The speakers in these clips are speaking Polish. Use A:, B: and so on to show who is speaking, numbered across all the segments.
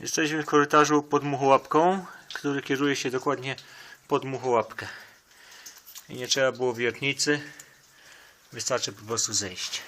A: Jesteśmy w korytarzu pod muchołapką, który kieruje się dokładnie pod muchołapkę. I nie trzeba było wiertnicy. Wystarczy po prostu zejść.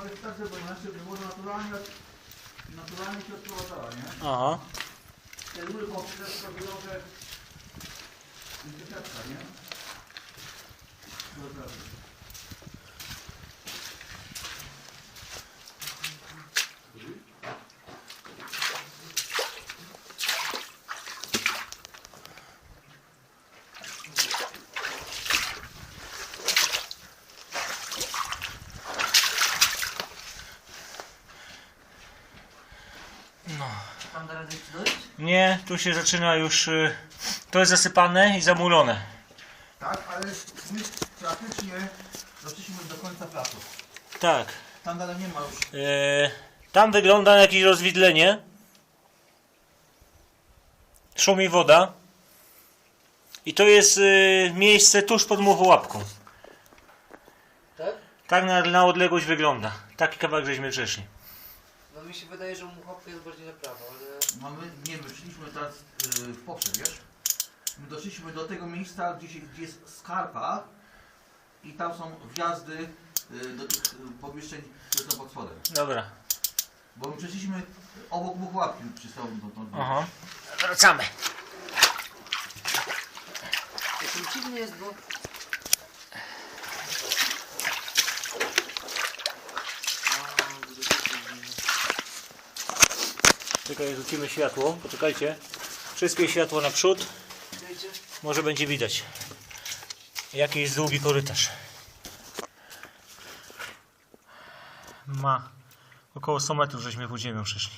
B: Ale tak se byl naše důvod naturální, naturální čerstvovatá, ne?
A: Aha.
B: Ten důvod, který se bylo, že
C: Tam da radę ci dojść?
A: Nie, tu się zaczyna już. y, To jest zasypane i zamulone.
B: Tak, ale my praktycznie doszliśmy do końca placu.
A: Tak.
B: Tam dalej nie ma już.
A: E, tam wygląda na jakieś rozwidlenie. Szumi woda. I to jest y, miejsce tuż pod muchołapką.
C: Tak?
A: Tak na, na odległość wygląda. Taki kawałek żeśmy przeszli.
C: No mi się wydaje, że muchopka jest bardziej na prawo, ale...
B: No my, nie, my szliśmy teraz yy, w poprzek, wiesz? My doszliśmy do tego miejsca, gdzie, się, gdzie jest skarpa i tam są wjazdy yy, do tych yy, pomieszczeń, które są pod spodem.
A: Dobra.
B: Bo my przeszliśmy obok muchłapki przy tą, tą, tą,
A: Aha. Wracamy.
C: Dziwny jest, bo... A, widzę, że to jest dziwne.
A: Czekaj, rzucimy światło. Poczekajcie. Wszystkie światło na przód. Może będzie widać. Jaki jest długi korytarz. Ma około 100 metrów, żeśmy pod ziemią przeszli.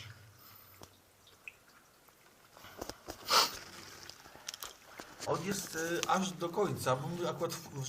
B: On jest y, aż do końca, bo my akurat w, w